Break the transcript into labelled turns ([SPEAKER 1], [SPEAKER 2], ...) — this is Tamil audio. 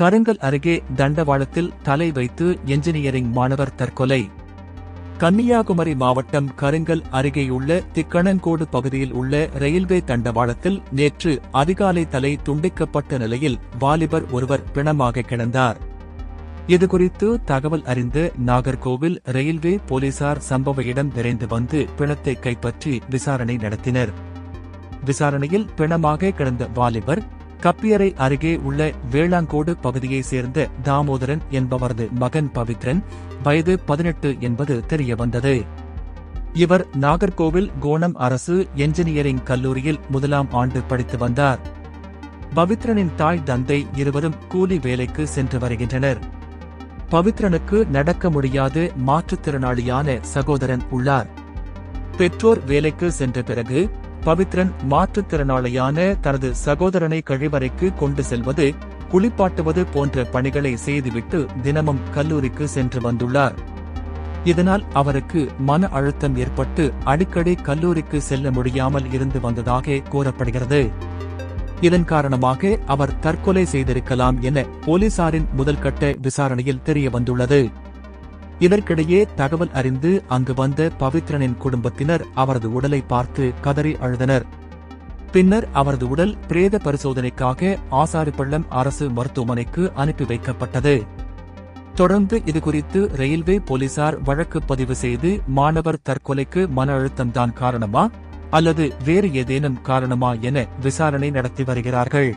[SPEAKER 1] கருங்கல் அருகே தண்டவாளத்தில் தலை வைத்து என்ஜினியரிங் மாணவர் தற்கொலை. கன்னியாகுமரி மாவட்டம் கருங்கல் அருகேயுள்ள திக்கணங்கோடு பகுதியில் உள்ள ரயில்வே தண்டவாளத்தில் நேற்று அதிகாலை தலை துண்டிக்கப்பட்ட நிலையில் வாலிபர் ஒருவர் பிணமாக கிடந்தார். இதுகுறித்து தகவல் அறிந்த நாகர்கோவில் ரயில்வே போலீசார் சம்பவ இடம் விரைந்து வந்து பிணத்தை கைப்பற்றி விசாரணை நடத்தினர். விசாரணையில் பிணமாக கிடந்த வாலிபர் கப்பியரை அருகே உள்ள வேளாங்கோடு பகுதியைச் சேர்ந்த தாமோதரன் என்பவரது மகன் பவித்ரன் வயது பதினெட்டு என்பது தெரியவந்தது. இவர் நாகர்கோவில் கோணம் அரசு என்ஜினியரிங் கல்லூரியில் முதலாம் ஆண்டு படித்து வந்தார். பவித்ரனின் தாய் தந்தை இருவரும் கூலி வேலைக்கு சென்று வருகின்றனர். பவித்ரனுக்கு நடக்க முடியாது மாற்றுத்திறனாளியான சகோதரன் உள்ளார். பெற்றோர் வேலைக்கு சென்ற பிறகு பவித்ரன் மாற்றுத்திறனாளியான தனது சகோதரனை கழிவறைக்கு கொண்டு செல்வது குளிப்பாட்டுவது போன்ற பணிகளை செய்துவிட்டு தினமும் கல்லூரிக்கு சென்று வந்துள்ளார். இதனால் அவருக்கு மன அழுத்தம் ஏற்பட்டு அடிக்கடி கல்லூரிக்கு செல்ல முடியாமல் இருந்து வந்ததாக கூறப்படுகிறது. இதன் காரணமாக அவர் தற்கொலை செய்திருக்கலாம் என போலீசாரின் முதல்கட்ட விசாரணையில் தெரிய வந்துள்ளது இதற்கிடையே தகவல் அறிந்து அங்கு வந்த பவித்ரனின் குடும்பத்தினர் அவரது உடலை பார்த்து கதறி அழுதனர். பின்னர் அவரது உடல் பிரேத பரிசோதனைக்காக ஆசாரிப்பள்ளம் அரசு மருத்துவமனைக்கு அனுப்பி வைக்கப்பட்டது. தொடர்ந்து இதுகுறித்து ரயில்வே போலீசார் வழக்கு பதிவு செய்து மாணவர் தற்கொலைக்கு மன அழுத்தம்தான் காரணமா அல்லது வேறு ஏதேனும் காரணமா என விசாரணை நடத்தி வருகிறார்கள்.